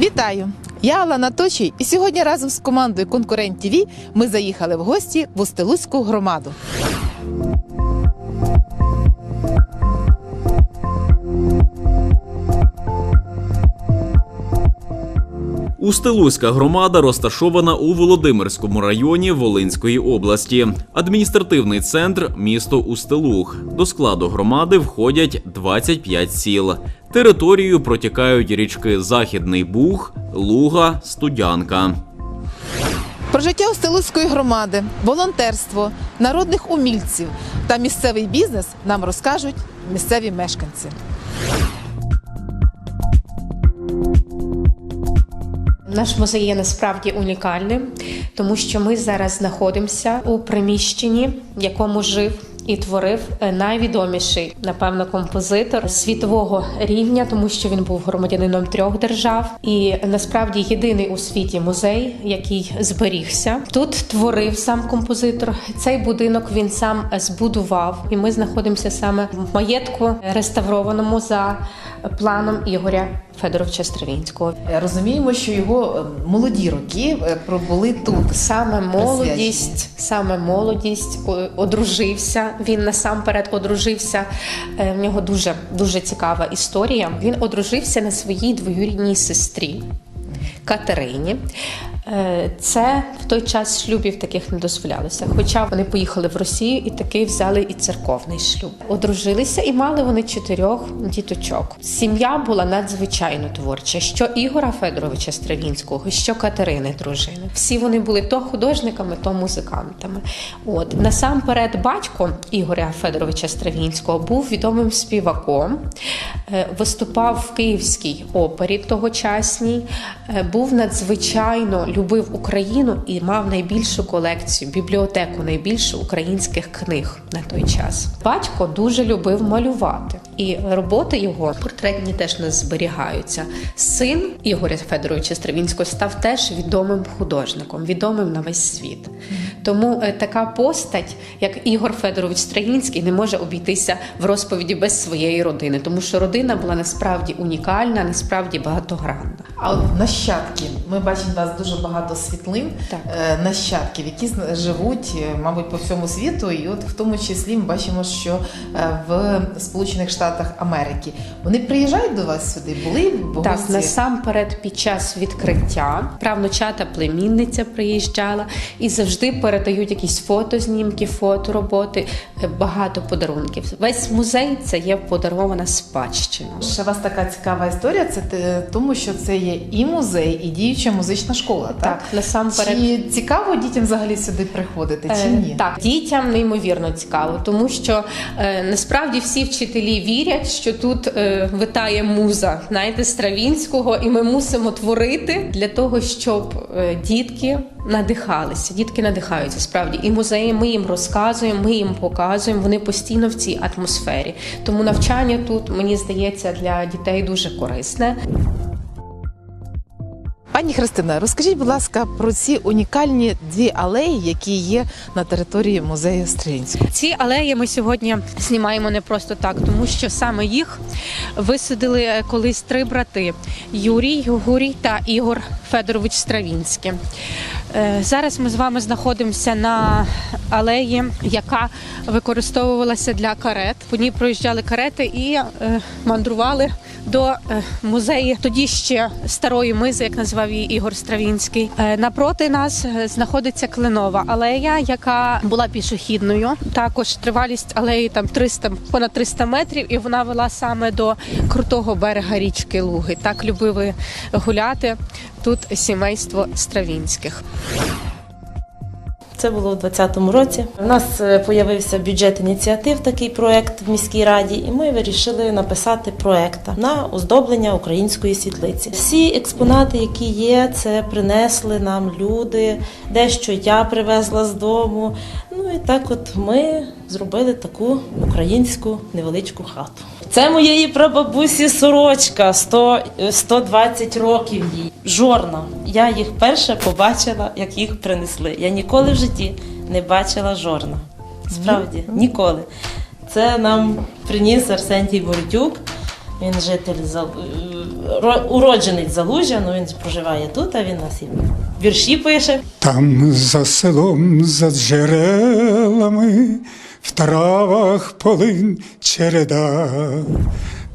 Вітаю! Я Алана Точій, і сьогодні разом з командою Конкурент ТІВІ ми заїхали в гості в Устилуцьку громаду. Устилузька громада розташована у Володимирському районі Волинської області. Адміністративний центр місто Устилуг. До складу громади входять 25 сіл. Територією протікають річки Західний Буг, Луга, Студянка. Про життя Устилуцької громади, волонтерство, народних умільців та місцевий бізнес нам розкажуть місцеві мешканці. Наш музей є насправді унікальним, тому що ми зараз знаходимося у приміщенні, в якому жив і творив е, найвідоміший, напевно, композитор світового рівня, тому що він був громадянином трьох держав, і насправді єдиний у світі музей, який зберігся. Тут творив сам композитор. Цей будинок він сам збудував, і ми знаходимося саме в маєтку реставрованому за планом Ігоря Федоровича Стравінського. Розуміємо, що його е, молоді роки е, пробули тут. Саме молодість, саме молодість одружився. Він насамперед одружився. е, В нього дуже дуже цікава історія. Він одружився на своїй двоюрідній сестрі Катерині. Е, Це в той час шлюбів таких не дозволялося. Хоча вони поїхали в Росію і таки взяли і церковний шлюб. Одружилися і мали вони чотирьох діточок. Сім'я була надзвичайно творча. Що Ігора Федоровича Стравінського, що Катерини дружини. Всі вони були то художниками, то музикантами. От насамперед, батько Ігоря Федоровича Стравінського був відомим співаком, е, виступав в Київській опері тогочасній, е, був надзвичайно любив Україну і мав найбільшу колекцію, бібліотеку, найбільшу українських книг на той час. Батько дуже любив малювати, і роботи його портретні теж не зберігаються. Син Ігоря Федоровича Стравінського став теж відомим художником, відомим на весь світ. Тому е, така постать, як Ігор Федорович Стравінський, не може обійтися в розповіді без своєї родини, тому що родина була насправді унікальна, насправді багатогранна. А от нащадки, ми бачимо у вас дуже багато світлин Так. е, нащадків, які живуть, е, мабуть, по всьому світу. І от в тому числі ми бачимо, що в Сполучених Штатах Америки вони приїжджають до вас сюди, були в Так, насамперед під час відкриття правнучата племінниця приїжджала і завжди передають якісь фотознімки, фотороботи, е, багато подарунків. Весь музей це є подарована спадщина. Ще у вас така цікава історія. Це тому, що це є і музей, і діюча музична школа. Так, Так, насамперед. чи цікаво дітям взагалі сюди приходити, чи Е, ні? Так, дітям неймовірно цікаво, тому що е, насправді всі вчителі вірять, що тут е, витає муза, знаєте, Стравінського, і ми мусимо творити для того, щоб е, дітки надихалися. Дітки надихаються справді. І музеї ми їм розказуємо, ми їм показуємо. Вони постійно в цій атмосфері. Тому навчання тут мені здається для дітей дуже корисне. Пані Христина, розкажіть, будь ласка, про ці унікальні дві алеї, які є на території музею Стрілінського. Ці алеї ми сьогодні знімаємо не просто так, тому що саме їх висадили колись три брати: Юрій, Гурій та Ігор Федорович Стравінський. Е, Зараз ми з вами знаходимося на алеї, яка використовувалася для карет. По ній проїжджали карети і е, мандрували до е, музею тоді ще старої мизи, як назвав її Ігор Стравінський. Напроти нас знаходиться кленова алея, яка була пішохідною. Також тривалість алеї там 300, понад 300 метрів, і вона вела саме до крутого берега річки Луги. Так любили гуляти тут сімейство Стравінських. Це було у 2020 році. У нас е, появився бюджет ініціатив, такий проект в міській раді, і ми вирішили написати проект на оздоблення української світлиці. Всі експонати, які є, це принесли нам люди, дещо я привезла з дому. Ну і так, от ми зробили таку українську невеличку хату. Це моєї прабабусі сорочка 100, е, 120 років їй. Жорна. Я їх перше побачила, як їх принесли. Я ніколи в житті не бачила жорна. Справді, ніколи. Це нам приніс Арсентій Бордюк. Він житель Зал- е, ро- уродженець Залужжя, ну він проживає тут, а він нас і вірші пише. Там за селом, за джерелами, в травах полин череда,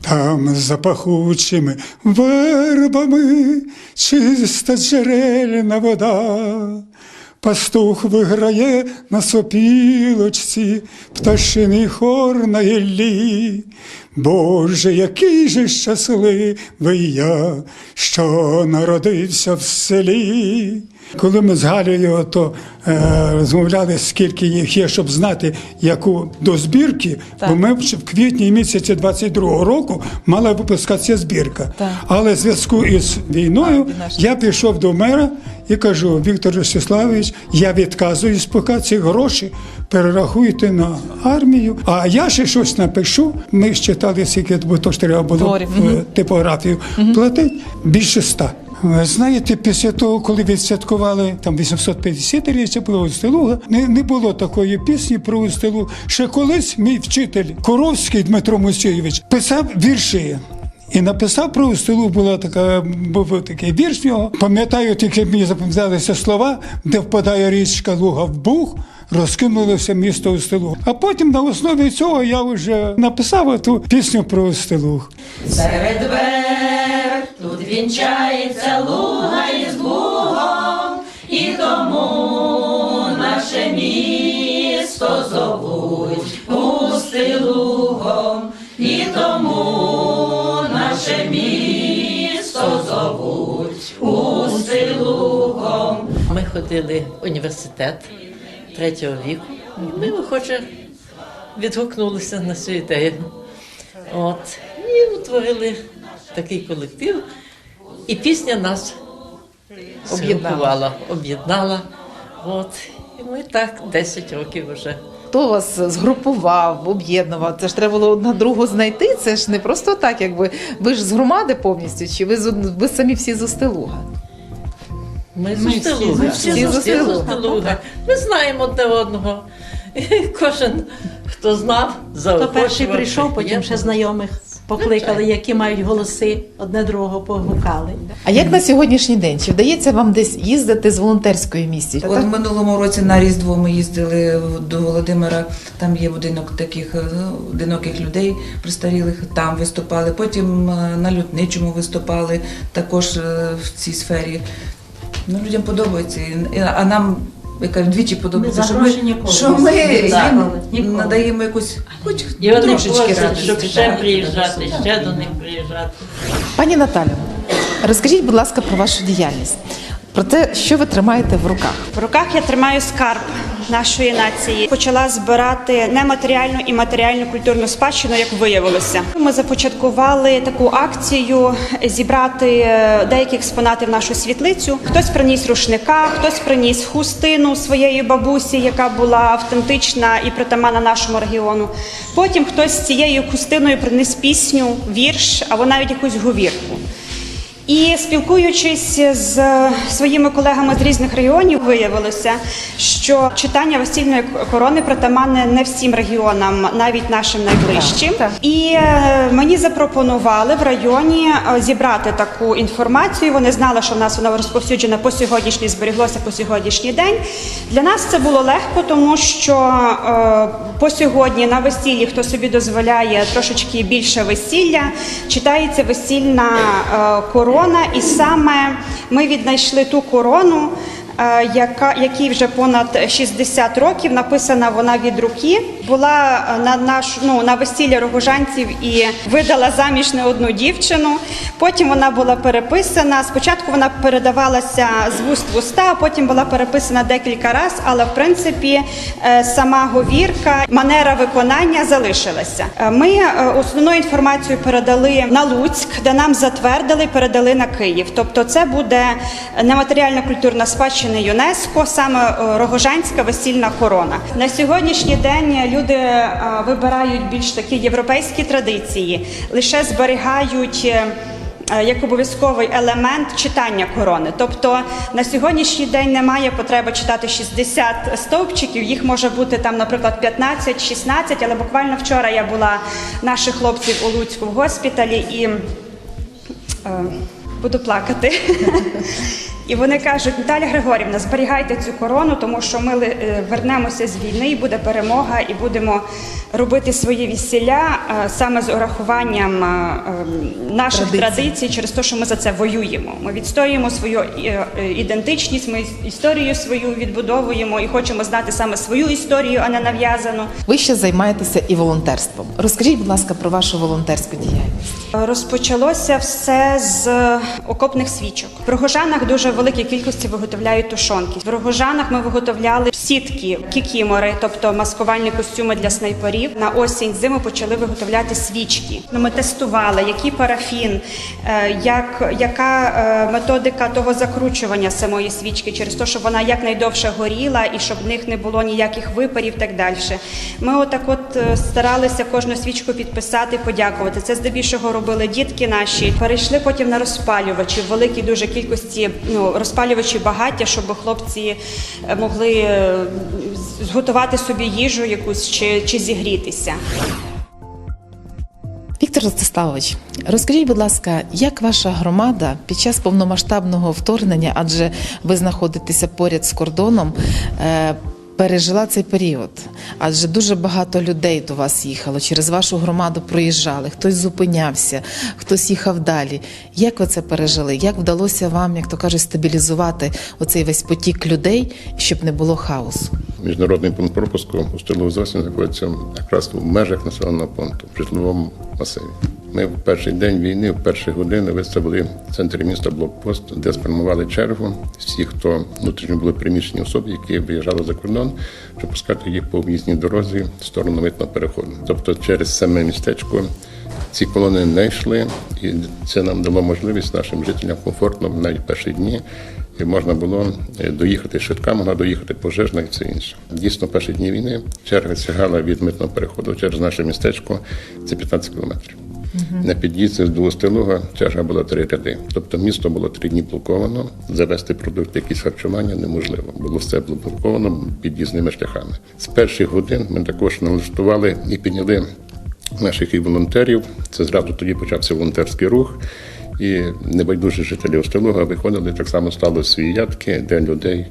там за пахучими вербами чиста джерельна вода. Пастух виграє на сопілочці пташиний хор на гіллі. Боже, який же щасливий я, що народився в селі. Коли ми з Галею то е, розмовляли, скільки їх є, щоб знати, яку до збірки, бо ми в квітні місяці 22-го року мала випускатися збірка. Але в зв'язку із війною я пішов до мера і кажу: Віктор Ростиславович, я відказуюсь, поки ці гроші перерахуйте на армію. А я ще щось напишу. Ми ж читали, скільки бо то ж треба було в типографію платити більше ста. Знаєте, після того, коли відсвяткували там 850 річчя про Устилуга, не, не було такої пісні про Устилуг. Ще колись мій вчитель Коровський Дмитро Мусійович писав вірші. І написав про Устилуг, була така, був такий вірш нього. Пам'ятаю, тільки мені запам'яталися слова, де впадає річка Луга в Буг, розкинулося місто Устилуг. А потім на основі цього я вже написав ту пісню про Устилуг. Серед верб тут вінчається луга із лугом, і тому наше місто зовуть наше місто зовуть Устилугом. Ми ходили в університет третього віку, ми охоче відгукнулися на цю ідею. От. І утворили такий колектив, і пісня нас Об'єднала. об'єднала. От. І ми так 10 років вже. Хто вас згрупував, об'єднував? Це ж треба було одна другу знайти. Це ж не просто так, якби ви ж з громади повністю, чи ви ви самі всі з Остелуга? Ми, Ми з всі Устилуга. всі з Всі з Устилуга. Устилуга. Ми знаємо одне одного. І кожен, хто знав, Хто перший прийшов, потім ще знайомих покликали, які мають голоси, одне другого погукали. А як на сьогоднішній день? Чи вдається вам десь їздити з волонтерської місії? От в минулому році на Різдво ми їздили до Володимира. Там є будинок таких е, одиноких людей престарілих. Там виступали. Потім е, на Лютничому виступали також е, в цій сфері. Ну, людям подобається. А нам яка двічі подобається, Ми що ми, що ми їм надаємо якусь хоч І вони трошечки просять, радості. щоб ще так. приїжджати, ще до них приїжджати. Пані Наталю, розкажіть, будь ласка, про вашу діяльність, про те, що ви тримаєте в руках. В руках я тримаю скарб нашої нації. Почала збирати нематеріальну і матеріальну культурну спадщину, як виявилося. Ми започаткували таку акцію зібрати е, деякі експонати в нашу світлицю. Хтось приніс рушника, хтось приніс хустину своєї бабусі, яка була автентична і притаманна нашому регіону. Потім хтось з цією хустиною приніс пісню, вірш або навіть якусь говірку. І спілкуючись з своїми колегами з різних регіонів, виявилося, що читання весільної корони притаманне не всім регіонам, навіть нашим найближчим. І е, мені запропонували в районі е, зібрати таку інформацію. Вони знали, що в нас вона розповсюджена по сьогоднішній, зберіглося по сьогоднішній день. Для нас це було легко, тому що е, по сьогодні на весіллі, хто собі дозволяє трошечки більше весілля, читається весільна е, корона, і саме ми віднайшли ту корону. Яка якій вже понад 60 років написана вона від руки, була е, на наш ну на весілля рогожанців і видала заміж не одну дівчину. Потім вона була переписана. Спочатку вона передавалася з вуст в уста, а потім була переписана декілька разів, але в принципі е, сама говірка, манера виконання залишилася. Е, Ми основну інформацію передали на Луцьк, де нам затвердили, передали на Київ. Тобто, це буде нематеріальна культурна спадщина ЮНЕСКО, саме е, Рогожанська весільна корона. На сьогоднішній день люди е, вибирають більш такі європейські традиції, лише зберігають. е, Як обов'язковий елемент читання корони, тобто на сьогоднішній день немає потреби читати 60 стовпчиків. Їх може бути там, наприклад, 15-16, Але буквально вчора я була наших хлопців у Луцьку в госпіталі і е, буду плакати. І вони кажуть, Наталя Григорівна, зберігайте цю корону, тому що ми е, вернемося з війни, і буде перемога, і будемо робити свої весілля е, саме з урахуванням е, е, наших Традицій. традицій, через те, що ми за це воюємо. Ми відстоюємо свою ідентичність, ми історію свою відбудовуємо і хочемо знати саме свою історію, а не нав'язану. Ви ще займаєтеся і волонтерством. Розкажіть, будь ласка, про вашу волонтерську діяльність. Розпочалося все з окопних свічок. В Рогожанах дуже великій кількості виготовляють тушонки. В Рогожанах ми виготовляли сітки, кікімори, тобто маскувальні костюми для снайперів. На осінь зиму почали виготовляти свічки. Ну, Ми тестували, який парафін, е, як, яка е, методика того закручування самої свічки, через те, щоб вона якнайдовше горіла і щоб в них не було ніяких випарів, так далі. Ми отак от е, старалися кожну свічку підписати, подякувати. Це здебільшого робили дітки наші. Перейшли потім на розпалювачі в великій дуже кількості ну, розпалювачі багаття, щоб хлопці е, могли е, зготувати собі їжу якусь чи, чи зігрітися. Віктор Ростиславович, розкажіть, будь ласка, як ваша громада під час повномасштабного вторгнення, адже ви знаходитеся поряд з кордоном, е, пережила цей період? Адже дуже багато людей до вас їхало, через вашу громаду проїжджали, хтось зупинявся, хтось їхав далі. Як ви це пережили? Як вдалося вам, як то кажуть, стабілізувати оцей весь потік людей, щоб не було хаосу? Міжнародний пункт пропуску у стилу Зосі знаходиться якраз в межах населеного пункту в житловому масиві. Ми в перший день війни, в перші години виставили в центрі міста блокпост, де спрямували чергу всі, хто внутрішньо були приміщені особи, які виїжджали за кордон, щоб пускати їх по об'їзній дорозі в сторону митного переходу. Тобто через саме містечко ці колони не йшли, і це нам дало можливість нашим жителям комфортно навіть перші дні. І можна було е, доїхати швидка, могла доїхати пожежна і все інше. Дійсно, перші дні війни черга сягала від митного переходу через наше містечко. Це 15 кілометрів. На під'їзді з Двостилуга черга була три ряди. Тобто місто було три дні блоковано. Завести продукти, якісь харчування неможливо. Було все блоковано під'їзними шляхами. З перших годин ми також налаштували і підняли наших і волонтерів. Це зразу тоді почався волонтерський рух. І небайдужі жителі Остелуга виходили, так само стали свої ядки, де людей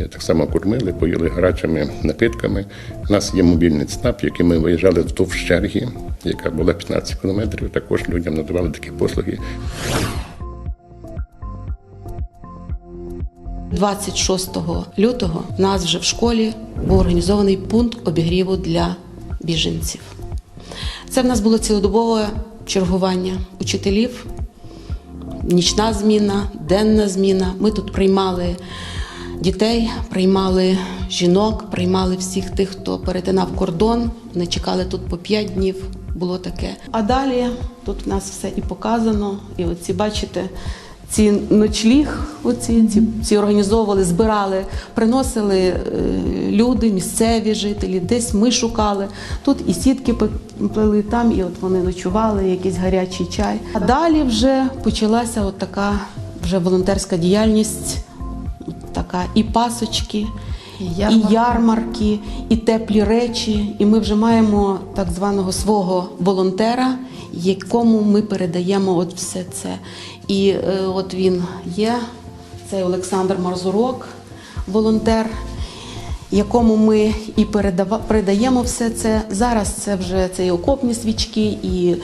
е, так само кормили, поїли гарячими напитками. У нас є мобільний ЦНАП, який ми виїжджали вздовж черги, яка була 15 кілометрів. Також людям надавали такі послуги. 26 лютого у нас вже в школі був організований пункт обігріву для біженців. Це в нас було цілодобове чергування учителів, нічна зміна, денна зміна. Ми тут приймали дітей, приймали жінок, приймали всіх тих, хто перетинав кордон. Вони чекали тут по 5 днів. Було таке. А далі тут в нас все і показано. І оці, бачите, ці ночліг, оці, ці, ці організовували, збирали, приносили е, люди, місцеві жителі, десь ми шукали. Тут і сітки плели там, і от вони ночували, якийсь гарячий чай. А далі вже почалася от така вже волонтерська діяльність, така і пасочки. ярмарки. І ярмарки, і теплі речі. І ми вже маємо так званого свого волонтера, якому ми передаємо от все це. І е, от він є, це Олександр Марзурок, волонтер, якому ми і передава, передаємо все це. Зараз це вже це і окопні свічки, і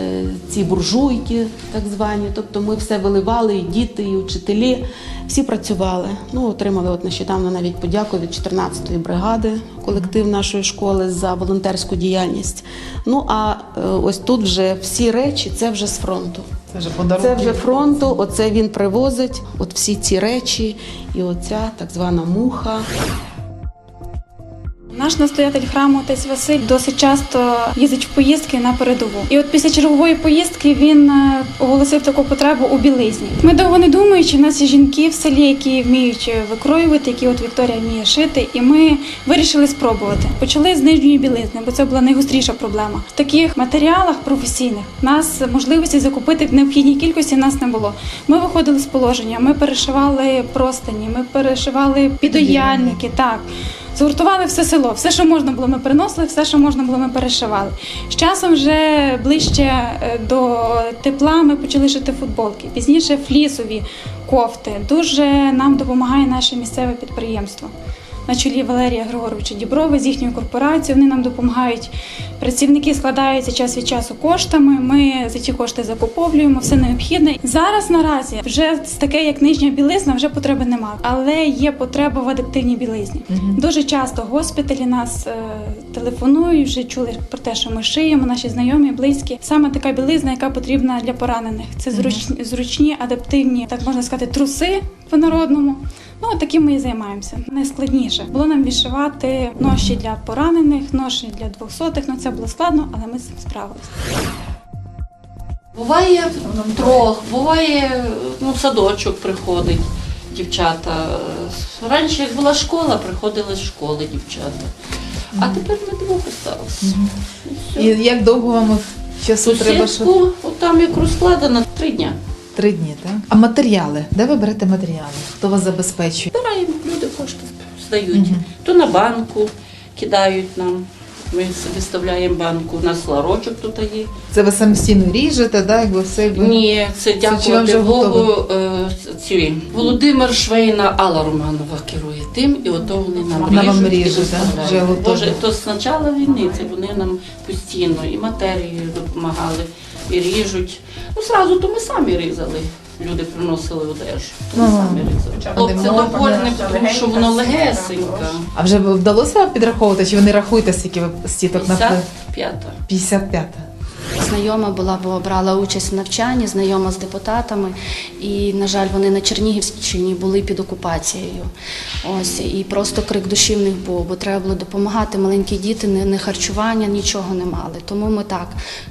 е, ці буржуйки, так звані. Тобто ми все виливали, і діти, і учителі. Всі працювали. Ну, отримали от нещодавно навіть подяку від 14-ї бригади, колектив нашої школи за волонтерську діяльність. Ну а е, ось тут вже всі речі це вже з фронту. Це вже подарунки. Це вже фронту, оце він привозить, от всі ці речі, і оця так звана муха. Наш настоятель храму отець Василь досить часто їздить в поїздки на передову. І от після чергової поїздки він е, оголосив таку потребу у білизні. Ми довго не думаючи, в нас є жінки в селі, які вміють е, викроювати, які от Вікторія вміє шити, і ми вирішили спробувати. Почали з нижньої білизни, бо це була найгостріша проблема. В таких матеріалах професійних нас можливості закупити в необхідній кількості нас не було. Ми виходили з положення, ми перешивали простині, ми перешивали підояльники, так. Згуртували все село, все, що можна було, ми приносили, все, що можна було, ми перешивали. З часом вже ближче е, до тепла ми почали шити футболки, пізніше флісові кофти. Дуже нам допомагає наше місцеве підприємство. На чолі Валерія Григоровича Діброва з їхньою корпорацією. Вони нам допомагають. Працівники складаються час від часу коштами. Ми за ці кошти закуповуємо все необхідне. Зараз наразі вже таке, як нижня білизна, вже потреби немає, але є потреба в адаптивній білизні. Дуже часто госпіталі нас е, телефонують, вже чули про те, що ми шиємо, наші знайомі, близькі. Саме така білизна, яка потрібна для поранених. Це зручні, зручні адаптивні, так можна сказати, труси по народному. Ну, таким ми і займаємося. Найскладніше було нам відшивати ноші для поранених, ноші для двохсотих. Ну це було складно, але ми з цим справилися. Буває трьох, буває ну, садочок приходить дівчата. Раніше, як була школа, приходили з школи дівчата. А тепер ми двох осталось. І як довго вам часу треба? Щоб... Сусідку, от там як розкладено, три дня. Три дні, так? А матеріали? Де ви берете матеріали? Хто вас забезпечує? Збираємо, люди кошти здають. То на банку кидають нам. Ми виставляємо банку, у нас ларочок тут є. Це ви самостійно ріжете, да? якби все якби... Ні, це дякувати Богу. е, ці. Володимир Швейна, Алла Романова керує тим, і ото вони нам Вона вам ріжуть і ріже, да? Вже. Боже, то з початку війни це вони нам постійно і матерією допомагали, і ріжуть. Ну, зразу то ми самі різали. Люди приносили одежу, то ми Ага. самі різали. Хлопці не довольні, тому що воно легесеньке. А вже вдалося вам підраховувати, чи ви не рахуєте, скільки ви стіток на 55-та. 55. Знайома була, бо брала участь в навчанні, знайома з депутатами, і, на жаль, вони на Чернігівщині були під окупацією. Ось і просто крик душі в них був, бо треба було допомагати. Маленькі діти не, харчування, нічого не мали. Тому ми так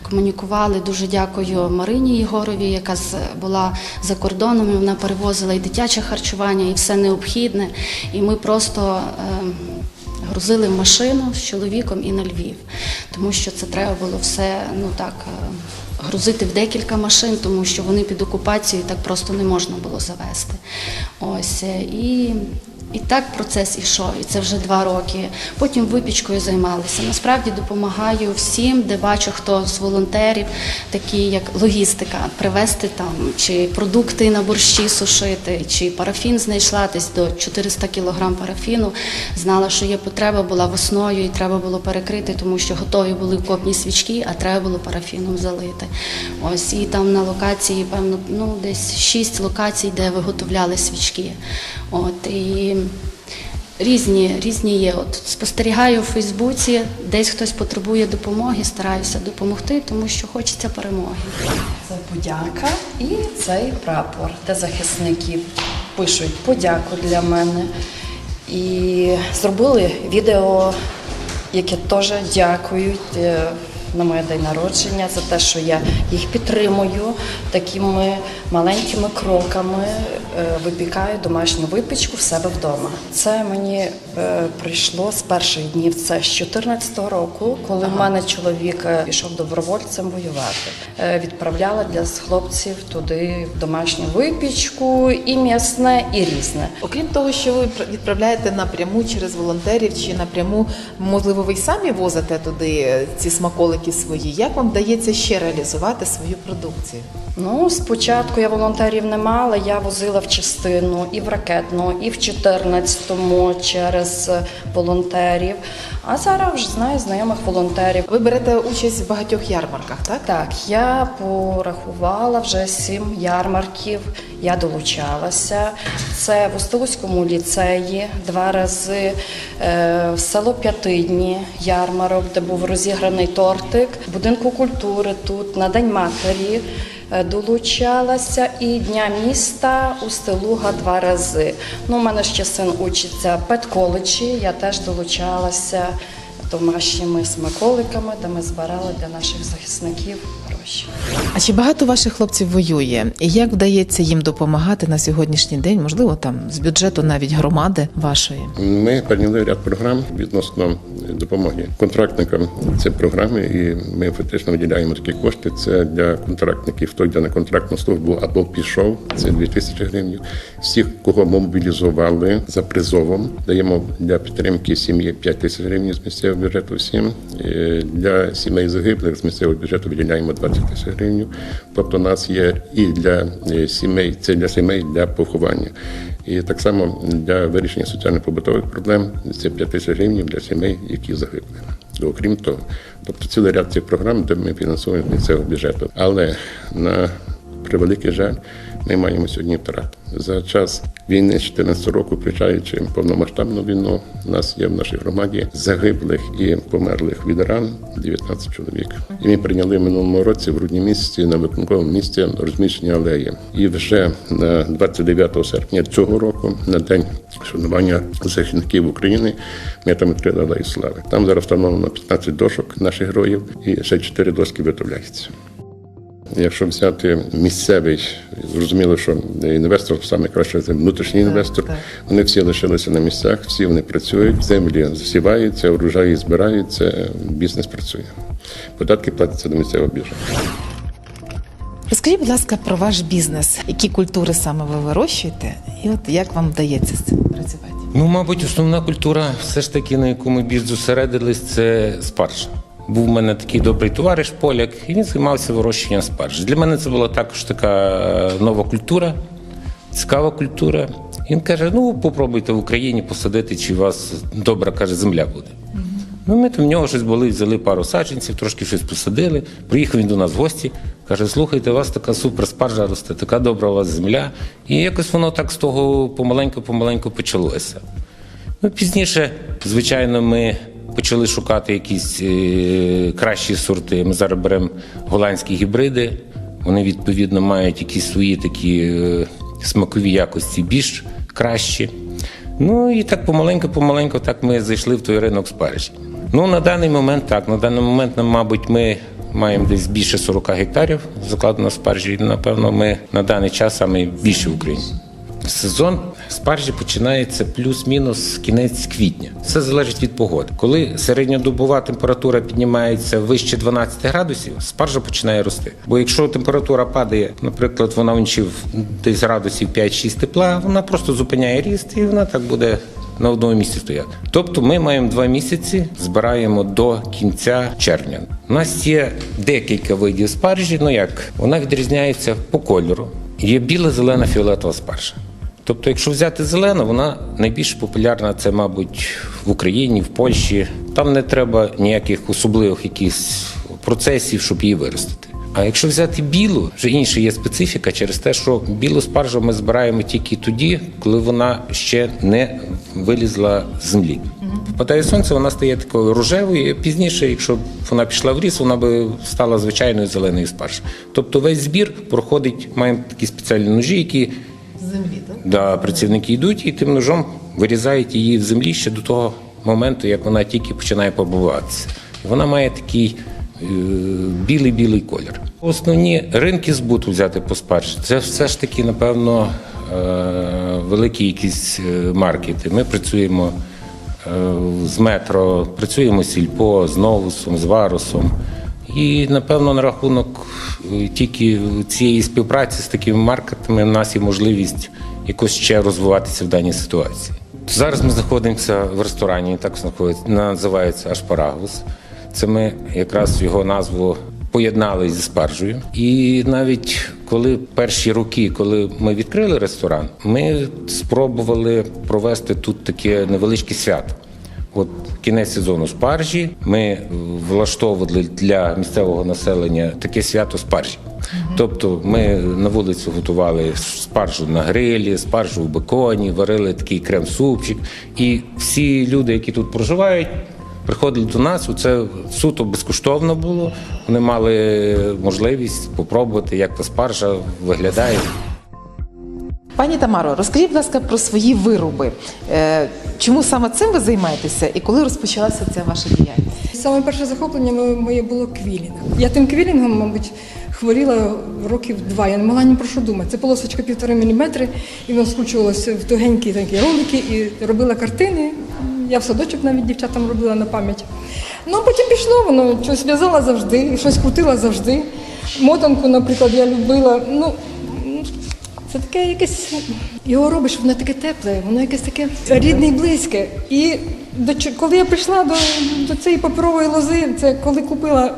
комунікували. Дуже дякую Марині Єгорові, яка була за кордоном. Вона перевозила і дитяче харчування, і все необхідне. І ми просто. ем, грузили машину з чоловіком і на Львів, тому що це треба було все ну так е, грузити в декілька машин, тому що вони під окупацією так просто не можна було завести. Ось е, і. І так процес ішов, і це вже два роки. Потім випічкою займалися. Насправді допомагаю всім, де бачу, хто з волонтерів, такі як логістика, привезти там чи продукти на борщі сушити, чи парафін знайшла десь до 400 кг парафіну. Знала, що є потреба, була весною, і треба було перекрити, тому що готові були копні свічки, а треба було парафіном залити. Ось і там на локації, певно, ну десь шість локацій, де виготовляли свічки. От і різні, різні є. От спостерігаю у Фейсбуці, десь хтось потребує допомоги, стараюся допомогти, тому що хочеться перемоги. Це подяка і цей прапор, де захисники пишуть подяку для мене. І зробили відео, яке теж дякують е, на моє день народження за те, що я їх підтримую такими маленькими кроками, е, випікаю домашню випічку в себе вдома. Це мені е, прийшло з перших днів. Це з 14-го року, коли в мене чоловік е, пішов добровольцем воювати. Відправляла для хлопців туди домашню випічку, і м'ясне, і різне. Окрім того, що ви відправляєте напряму через волонтерів чи напряму, можливо, ви й самі возите туди ці смаколики свої. Як вам вдається ще реалізувати свою продукцію? Ну, спочатку я волонтерів не мала, я возила в частину і в ракетну, і в 14-му через волонтерів. А зараз вже знаю знайомих волонтерів. Ви берете участь в багатьох ярмарках, так? Так, я порахувала вже сім ярмарків. Я долучалася. Це в Остолуцькому ліцеї два рази, е, в село П'ятидні ярмарок, де був розіграний тортик, будинку культури тут на День матері. Е, Долучалася і Дня міста у Стелуга два рази. Ну, у мене ще син учиться педколеджі, я теж долучалася домашніми смаколиками, де ми збирали для наших захисників гроші. А чи багато ваших хлопців воює? І як вдається їм допомагати на сьогоднішній день? Можливо, там з бюджету навіть громади вашої? Ми прийняли ряд програм відносно допомоги контрактникам. Це програми, і ми фактично виділяємо такі кошти. Це для контрактників, той, де на контрактну службу або пішов, це 2 тисячі гривень. Всіх, кого мобілізували за призовом, даємо для підтримки сім'ї 5 тисяч гривень з місцевого бюджету всім. Е, Для сімей загиблих з місцевого бюджету виділяємо 20 тисяч гривень. Тобто, у нас є і для е, сімей, це для сімей для поховання. І так само для вирішення соціально-побутових проблем це 5 тисяч гривень для сімей, які загибли. Окрім того, тобто цілий ряд цих програм, де ми фінансуємо місцевого бюджету. Але на превеликий жаль, ми маємо сьогодні втрат. За час війни з 2014 року, включаючи повномасштабну війну, у нас є в нашій громаді загиблих і померлих від ран 19 чоловік. І ми прийняли минулому році в грудні місяці на виконковому місці розміщення алеї. І вже на 29 серпня цього року, на день шанування захисників України, ми там відкрили алею слави. Там зараз встановлено 15 дошок наших героїв і ще 4 доски виготовляються. Якщо взяти місцевий, зрозуміло, що інвестор саме краще це внутрішній інвестор. Вони всі лишилися на місцях, всі вони працюють, землі засіваються, урожаї збираються, бізнес працює. Податки платяться до місцевого бюджету. Розкажіть, будь ласка, про ваш бізнес. Які культури саме ви вирощуєте, і от як вам вдається з цим працювати? Ну, мабуть, основна культура, все ж таки, на яку ми більш зосередились, це спаржа. Був у мене такий добрий товариш поляк, і він займався вирощуванням спаржі. Для мене це була також така е, нова культура, цікава культура. Він каже: ну, попробуйте в Україні посадити, чи у вас добра каже, земля буде. Ну, ми там в нього щось були, взяли пару саджанців, трошки щось посадили. Приїхав він до нас в гості. Каже: слухайте, у вас така супер спаржа росте, така добра у вас земля. І якось воно так з того помаленьку-помаленьку почалося. Ну, пізніше, звичайно, ми почали шукати якісь е, кращі сорти. Ми зараз беремо голландські гібриди. Вони відповідно мають якісь свої такі е, смакові якості більш кращі. Ну і так помаленьку-помаленьку так ми зайшли в той ринок спаржі. Ну, на даний момент так. На даний момент, мабуть, ми маємо десь більше 40 гектарів закладено спаржі. Напевно, ми на даний час саме більше в Україні. Сезон спаржі починається плюс-мінус кінець квітня. Все залежить від погоди. Коли середньодобова температура піднімається вище 12 градусів, спаржа починає рости. Бо якщо температура падає, наприклад, вона вночі десь градусів 5-6 тепла, вона просто зупиняє ріст і вона так буде. На одному місці стояти. Тобто ми маємо два місяці, збираємо до кінця червня. У нас є декілька видів спаржі. Ну як вона відрізняється по кольору. Є біла, зелена, фіолетова спаржа. Тобто, якщо взяти зелену, вона найбільш популярна це, мабуть, в Україні, в Польщі. Там не треба ніяких особливих якихось процесів, щоб її виростити. А якщо взяти білу, вже інша є специфіка через те, що білу спаржу ми збираємо тільки тоді, коли вона ще не вилізла з землі. Впадає сонце, вона стає такою рожевою. Пізніше, якщо б вона пішла в ріс, вона би стала звичайною зеленою спаржею. Тобто весь збір проходить, маємо такі спеціальні ножі, які Землі, так? Да, працівники йдуть і тим ножом вирізають її в землі ще до того моменту, як вона тільки починає побуватися. Вона має такий е, білий-білий колір. Основні ринки збуту взяти по спаржі це все ж таки, напевно, е, великі якісь е, маркети. Ми працюємо е, з метро, працюємо з сільпо, з новусом, з варусом. І напевно на рахунок е, тільки цієї співпраці з такими маркетами в нас є можливість якось ще розвиватися в даній ситуації. Зараз ми знаходимося в ресторані, так знаходиться, називається Ашпарагус. Це ми якраз його назву поєднали зі спаржею. І навіть коли перші роки, коли ми відкрили ресторан, ми спробували провести тут таке невеличке свято. От кінець сезону спаржі. Ми влаштовували для місцевого населення таке свято спаржі. Тобто ми на вулицю готували спаржу на грилі, спаржу в беконі, варили такий крем-супчик. І всі люди, які тут проживають, приходили до нас. Це суто безкоштовно було. Вони мали можливість попробувати, як та спаржа виглядає. Пані Тамаро, розкажіть, будь ласка, про свої вироби. Е, Чому саме цим ви займаєтеся і коли розпочалася ця ваша діяльність? Саме перше захоплення моє- було квілінг. Я тим квілінгом, мабуть, хворіла років два. Я не могла ні про що думати. Це полосочка півтори міліметри, і воно скручувалося в тугенькі такі ролики і робила картини. Я в садочок навіть дівчатам робила на пам'ять. Ну, потім пішло, воно щось в'язала завжди, щось крутила завжди. Мотанку, наприклад, я любила. Ну, це таке якесь. Його робиш, воно таке тепле, воно якесь таке рідне і близьке. І до, коли я прийшла до, до цієї паперової лози, це коли купила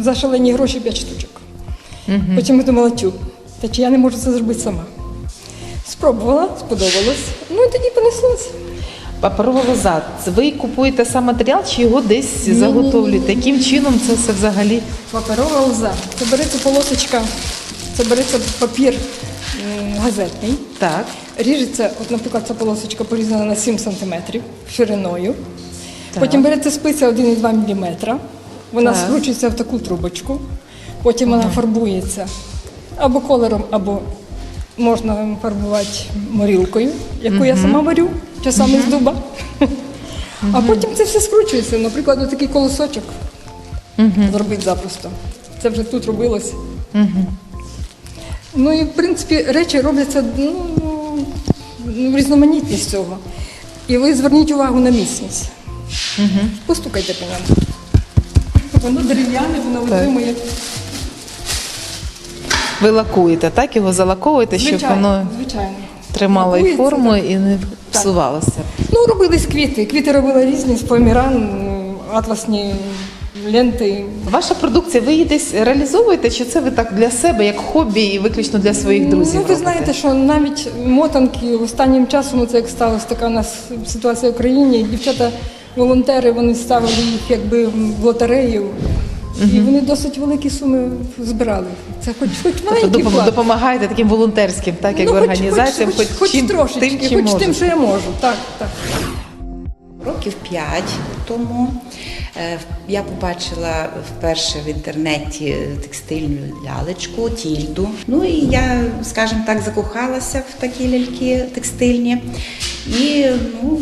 за шалені гроші 5 штучок. Потім я думала, тю, та чи я не можу це зробити сама. Спробувала, сподобалось. Ну і тоді понеслося. Паперова лоза. Ви купуєте сам матеріал чи його десь Ні-ні-ні. заготовлюєте? Яким чином це все взагалі? Паперова лоза. Це береться полосочка, це береться папір газетний. Так. Ріжеться, от, наприклад, ця полосочка порізана на 7 см шириною. Так. Потім береться спиця 1,2 мм. Вона Так. скручується в таку трубочку. Потім вона фарбується або колером, або можна фарбувати морілкою, яку я сама варю, часами Мгм. з дуба. А потім це все скручується. Наприклад, такий колосочок зробити запросто. Це вже тут робилось. Ну і в принципі речі робляться ну, ну, різноманітність цього. І ви зверніть увагу на міцність. Постукайте по ньому. Воно дерев'яне, воно Так. витримує. Ви лакуєте, так? Його залаковуєте, щоб Звичайно, воно звичайно. тримало і Лакується, форму і не псувалося. Ну, робились квіти. Квіти робила різні, з поміран, атласні ленти. Ваша продукція, ви її десь реалізовуєте, чи це ви так для себе, як хобі і виключно для своїх друзів? Ну, ви робите? знаєте, що навіть мотанки останнім часом, ну, це як сталося така у нас ситуація в країні, дівчата, волонтери, вони ставили їх якби в лотерею. І вони досить великі суми збирали. Це хоч, хоч Тобто маленький допом- допомагаєте таким волонтерським, так як Ну, хоч- організаціям, хоч, хоч, чим, трошечки, тим, чим хоч тим, що я можу. Так, так. Років п'ять тому я побачила вперше в інтернеті текстильну лялечку, тільду. Ну і я, скажімо так, закохалася в такі ляльки текстильні і ну,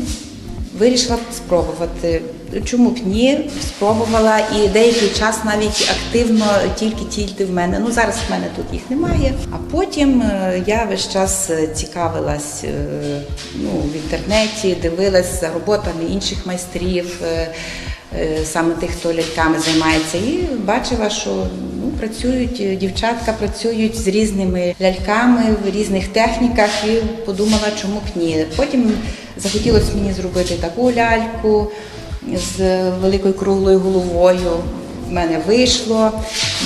вирішила спробувати. Чому б ні? Спробувала і деякий час навіть активно тільки тільди в мене. Ну зараз в мене тут їх немає. А потім е, я весь час е, цікавилась е, ну, в інтернеті, дивилась за роботами інших майстрів. Е, Саме тих, хто ляльками займається, і бачила, що ну, працюють е, дівчатка, працюють з різними ляльками в різних техніках, і подумала, чому б ні. Потім захотілося мені зробити таку ляльку з великою круглою головою. В мене вийшло.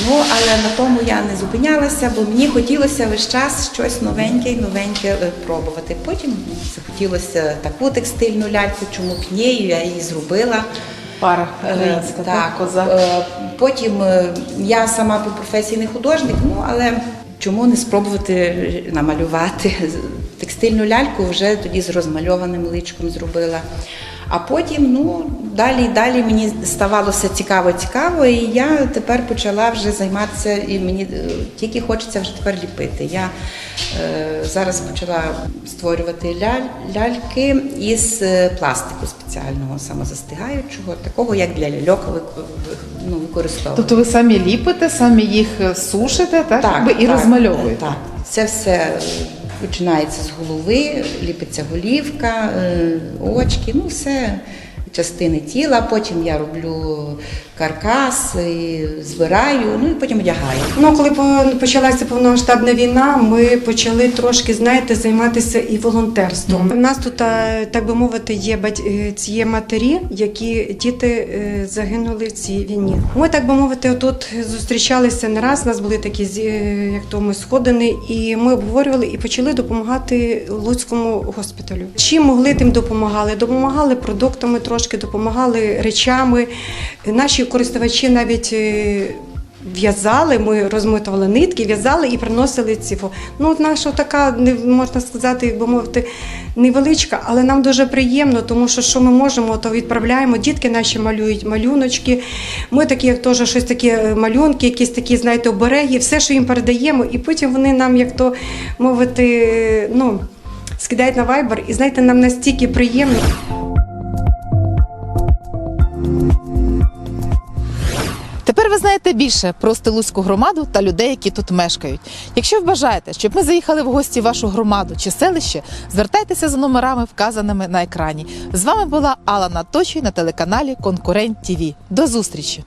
Ну, але на тому я не зупинялася, бо мені хотілося весь час щось новеньке і новеньке е, пробувати. Потім захотілося таку текстильну ляльку, чому б ні, я її зробила. Пара Е, українська, так, так, козак. Е, Потім е, я сама по професії не художник, ну але чому не спробувати намалювати текстильну ляльку вже тоді з розмальованим личком зробила. А потім, ну, далі і далі мені ставалося цікаво, цікаво, і я тепер почала вже займатися, і мені е, тільки хочеться вже тепер ліпити. Я е, зараз почала створювати ляль, ляльки із е, пластику спеціального, самозастигаючого, такого, як для ляльок ну, використовую. Тобто ви самі ліпите, самі їх сушите, так, якби, і розмальовуєте. Так, це все е, починається з голови, ліпиться голівка, е, очки, ну все частини тіла. Потім я роблю каркас, і збираю, ну і потім одягаю. Ну, коли почалася повномасштабна війна, ми почали трошки, знаєте, займатися і волонтерством. У нас тут, так би мовити, є бать- е, є матері, які діти е, загинули в цій війні. Ми, так би мовити, тут зустрічалися не раз. У нас були такі е, як то ми сходини, і ми обговорювали і почали допомагати Луцькому госпіталю. Чим могли, тим допомагали. Допомагали продуктами трошки, допомагали речами. Наші користувачі навіть. е, В'язали, ми розмотували нитки, в'язали і приносили ці. Ну, наша така, можна сказати, як би мовити, невеличка, але нам дуже приємно, тому що що ми можемо, то відправляємо. Дітки наші малюють малюночки. Ми такі, як теж щось такі е, малюнки, якісь такі, знаєте, обереги, все, що їм передаємо, і потім вони нам, як то мовити, ну. Скидають на вайбер, і знаєте, нам настільки приємно. Тепер ви знаєте більше про Стилуцьку громаду та людей, які тут мешкають. Якщо ви бажаєте, щоб ми заїхали в гості в вашу громаду чи селище, звертайтеся за номерами, вказаними на екрані. З вами була Алла Наточій на телеканалі Конкурент ТІВІ. До зустрічі!